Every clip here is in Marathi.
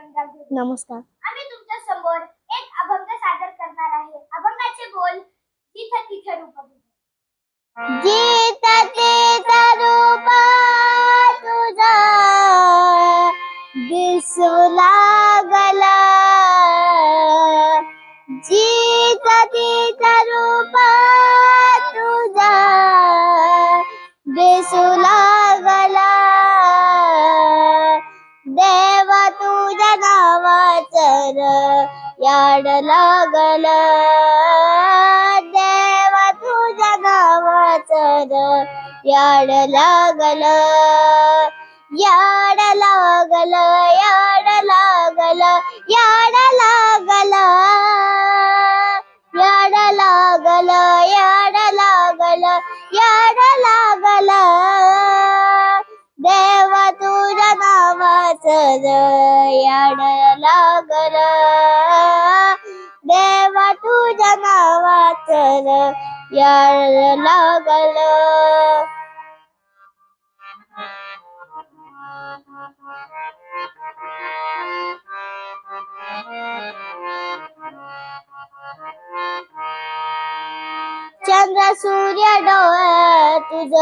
नमस्कार आम्ही तुमच्यासमोर एक अभंग सादर करणार आहे अभंगाचे बोल तिथं तिथं रूप तुझं. चर याड लागल. देव तुझ्या नावाचं याड लागल. याड लागल याड लागल या नावाचं याड लागल. देवा तुझ्या नावाच याड लागल. चंद्र सूर्य डोळ तुझ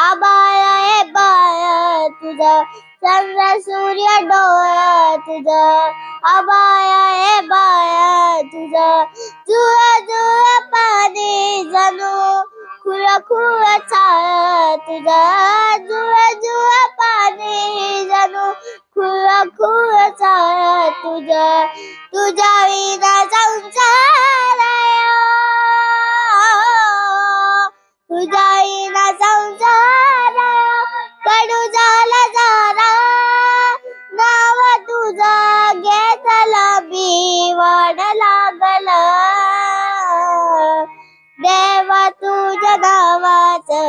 आबाळ आहे बाळ. तुझ चंद्र सूर्य डोळा तुझं अबाया हे बाया तुझं. जुळ जुळ पाणी जणू खुळ खुळ चाळ तुझं. जुळ जुळ पाणी जणू खुळ खुळ चाळ तुझं.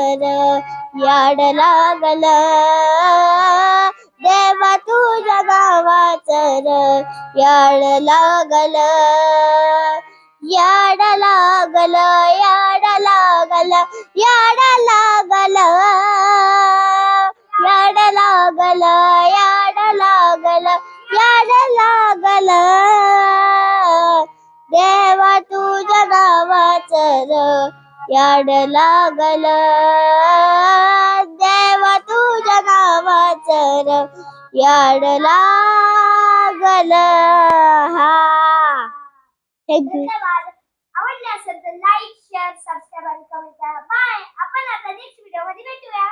नावाचं याड लागल देवा तुझ्या नावाचं याड लागल याड लागल याड लागल याड लागल याड लागल याड लागल याड लागल देवा तुझ्या नावाचं याड लागल. देवा तुझ्या नावाच याड लागल. हा. थँक्यू आवडले असेल तर लाईक शेअर सबस्क्राईब आणि कमेंट करा. बाय आपण आता नेक्स्ट व्हिडिओमध्ये भेटूया.